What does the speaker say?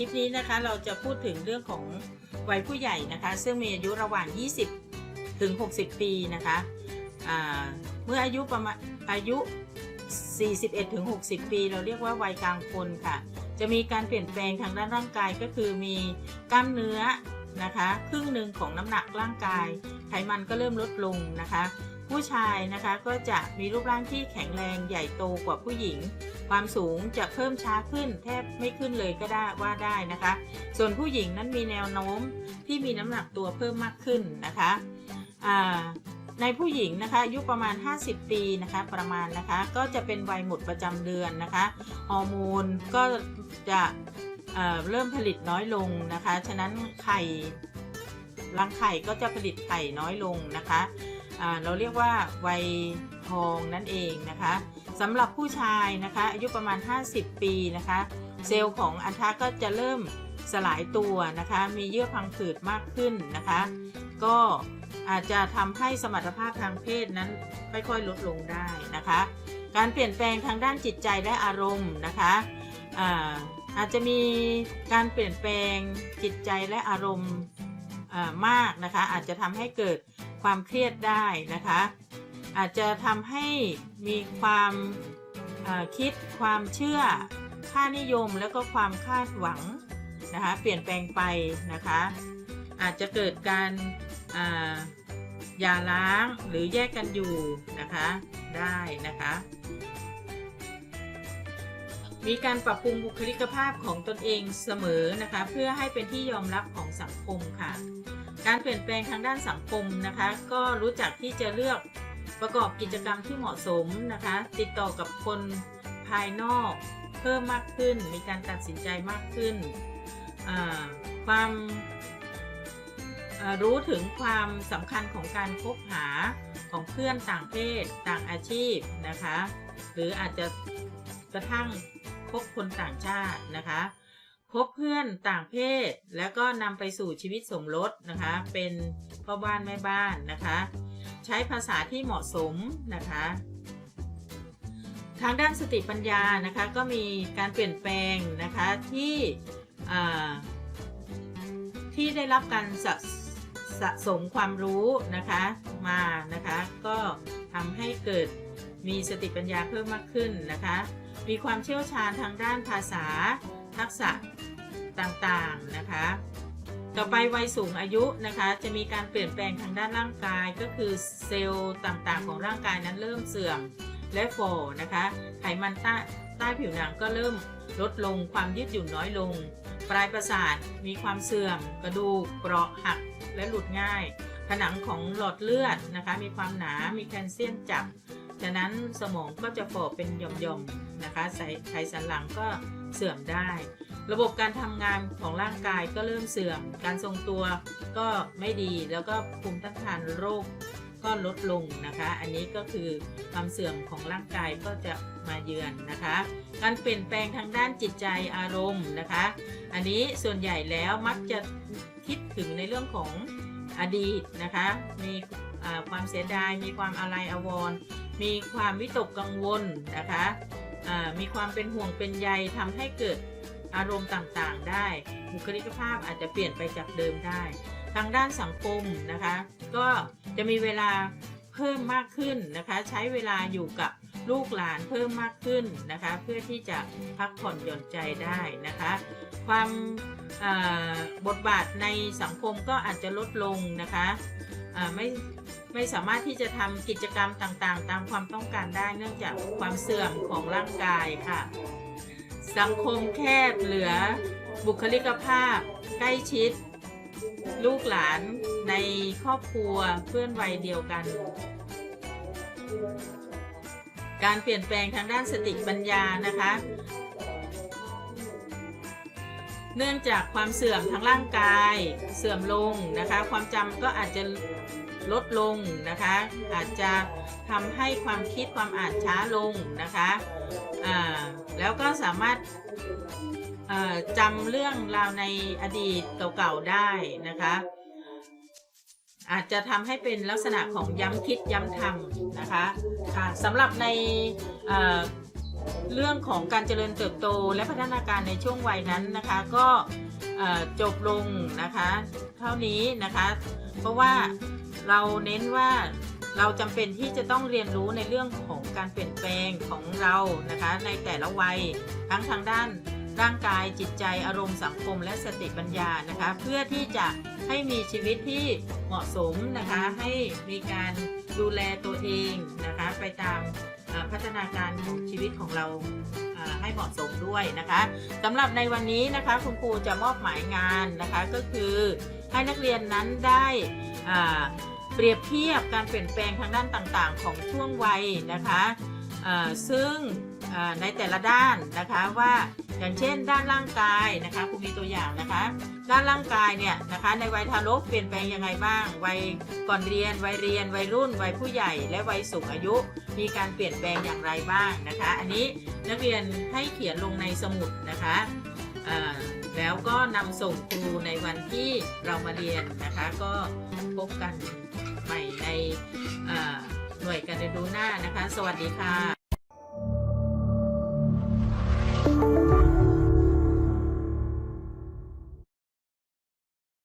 ลิปนี้นะคะ เราจะพูดถึงเรื่องของวัยผู้ใหญ่นะคะ ซึ่งมีอายุระหว่าง 20 ถึง 60 ปีนะคะเมื่ออายุประมาณอายุ 41ถึง60 ปี เราเรียกว่าวัยกลางคนค่ะ จะมีการเปลี่ยนแปลงทางด้านร่างกายก็คือมีกล้ามเนื้อนะคะ ครึ่งหนึ่งของน้ำหนักร่างกาย ไขมันก็เริ่มลดลงนะคะ ผู้ชายนะคะก็จะมีรูปร่างที่แข็งแรงใหญ่โตกว่าผู้หญิง ความสูงจะเพิ่มช้าขึ้นแทบไม่ขึ้นเลยก็ได้ว่าได้นะคะ ส่วนผู้หญิงนั้นมีแนวโน้มที่มีน้ำหนักตัวเพิ่มมากขึ้นนะคะในผู้หญิงนะคะอายุประมาณ 50 ปีนะคะประมาณนะคะก็จะเป็นวัยหมดประจำเดือนนะคะฮอร์โมนก็จะเเริ่มผลิตน้อยลงนะคะ ฉะนั้นไข่รังไข่ก็จะผลิตไข่น้อยลงนะคะ เราเรียกว่าวัยทองนั่นเองนะคะสำหรับผู้ชายนะคะอายุประมาณ 50 ปีนะคะ เซลล์ของอันทะก็จะเริ่มสลายตัวนะคะ มีเยื่อพังผืดมากขึ้นนะคะ ก็อาจจะทำให้สมรรถภาพทางเพศนั้นค่อยๆลดลงได้นะคะ การเปลี่ยนแปลงทางด้านจิตใจและอารมณ์นะคะอาอาจจะมีการเปลี่ยนแปลงจิตใจและอารมณ์มากนะคะ อาจจะทำให้เกิด ความเครียดได้นะคะ อาจจะทำให้มีความคิดความเชื่อค่านิยมแล้วก็ความคาดหวังนะคะเปลี่ยนแปลงไปนะคะ อาจจะเกิดการอย่าล้างหรือแยกกันอยู่นะคะได้นะคะ มีการปรับปรุงบุคลิกภาพของตนเองเสมอนะคะ เพื่อให้เป็นที่ยอมรับของสังคมค่ะ การเปลี่ยนแปลงทางด้านสังคมนะคะ ก็รู้จักที่จะเลือกประกอบกิจกรรมที่เหมาะสมนะคะ ติดต่อกับคนภายนอกเพิ่มมากขึ้น มีการตัดสินใจมากขึ้น ความรู้ถึงความสำคัญของการคบหาของเพื่อนต่างเพศต่างอาชีพนะคะ หรืออาจจะกระทั่ง คบคนต่างชาตินะคะคบเพื่อนต่างเพศ แล้วก็นำไปสู่ชีวิตสมรสนะคะ เป็นพ่อบ้านแม่บ้านนะคะ ใช้ภาษาที่เหมาะสมนะคะ ทางด้านสติปัญญานะคะก็มีการเปลี่ยนแปลงนะคะที่ที่ได้รับการสะสะสมความรู้นะคะมานะคะ ก็ทำให้เกิดมีสติปัญญาเพิ่มมากขึ้นนะคะ มีความเชี่ยวชาญทางด้านภาษา ทักษะต่างๆนะคะ ต่อไปวัยสูงอายุนะคะ จะมีการเปลี่ยนแปลงทางด้านร่างกายก็คือเซลล์ต่างๆ ของร่างกายนั้นเริ่มเสื่อมและฝ่อนะคะ ไขมันใต้ใต้ผิวหนังก็เริ่มลดลงความยืดหยุ่นน้อยลง ปลายประสาทมีความเสื่อม กระดูกเปราะหักและหลุดง่าย ผนังของหลอดเลือดนะคะ มีความหนา มีแคลเซียมจับ ฉะนั้นสมองก็จะฝ่อเป็นหย่อมๆนะคะไขสันหลังก็เสื่อมได้ ระบบการทำงานของร่างกายก็เริ่มเสื่อม การทรงตัวก็ไม่ดีแล้วก็ภูมิต้านทานโรคก็ลดลงนะคะ อันนี้ก็คือความเสื่อมของร่างกายก็จะมาเยือนนะคะ การเปลี่ยนแปลงทางด้านจิตใจอารมณ์นะคะ อันนี้ส่วนใหญ่แล้วมักจะคิดถึงในเรื่องของอดีตนะคะ มีความเสียดาย มีความอาลัยอาวร มีความวิตกกังวลนะคะอ่ามีความเป็นห่วงเป็นใยทำให้เกิดอารมณ์ต่างๆ ได้ บุคลิกภาพอาจจะเปลี่ยนไปจากเดิมได้ ทางด้านสังคมนะคะ ก็จะมีเวลาเพิ่มมากขึ้นนะคะ ใช้เวลาอยู่กับลูกหลานเพิ่มมากขึ้นนะคะ เพื่อที่จะพักผ่อนหย่อนใจได้นะคะ ความอ่าบทบาทในสังคมก็อาจจะลดลงนะคะอ่าไม่ ไม่สามารถที่จะทำกิจกรรมต่างๆ ตามความต้องการได้เนื่องจากความเสื่อมของร่างกายค่ะ สังคมแคบเหลือบุคลิกภาพ ใกล้ชิด ลูกหลานในครอบครัวเพื่อนวัยเดียวกัน การเปลี่ยนแปลงทางด้านสติปัญญานะคะ เนื่องจากความเสื่อมทางร่างกายเสื่อมลงนะคะ ความจำก็อาจจะ ลดลงนะคะ อาจจะทำให้ความคิดความอ่านช้าลงนะคะแล้วก็สามารถจำเรื่องราวในอดีตเก่าๆได้นะคะ อาจจะทำให้เป็นลักษณะของย้ำคิดย้ำทำนะคะะสำหรับในเรื่องของการเจริญเติบโตและพัฒนาการในช่วงวัยนั้นนะคะ ก็จบลงนะคะ เท่านี้นะคะ เพราะว่า เราเน้นว่าเราจำเป็นที่จะต้องเรียนรู้ในเรื่องของการเปลี่ยนแปลงของเรานะคะ ในแต่ละวัยทั้งทางด้านร่างกายจิตใจอารมณ์สังคมและสติปัญญานะคะ เพื่อที่จะให้มีชีวิตที่เหมาะสมนะคะ ให้มีการดูแลตัวเองนะคะ ไปตามพัฒนาการของชีวิตของเราให้เหมาะสมด้วยนะคะสำหรับในวันนี้นะคะคุณครูจะมอบหมายงานนะคะก็คือ ให้นักเรียนนั้นได้เปรียบเทียบการเปลี่ยนแปลงทางด้านต่างๆ ของช่วงวัยนะคะซึ่งในแต่ละด้านนะคะว่าอย่างเช่น ด้านร่างกายนะคะครูมีตัวอย่างนะคะ ด้านร่างกายเนี่ยนะคะในวัยทารกเปลี่ยนแปลงยังไงบ้างวัยก่อนเรียนวัยเรียนวัยรุ่นวัยผู้ใหญ่ และวัยสูงอายุ มีการเปลี่ยนแปลงอย่างไรบ้างนะคะ อันนี้นักเรียนให้เขียนลงในสมุดนะคะ แล้วก็นำส่งครูในวันที่เรามาเรียนนะคะ ก็พบกันใหม่ในหน่วยการเรียนรู้หน้านะคะ สวัสดีค่ะ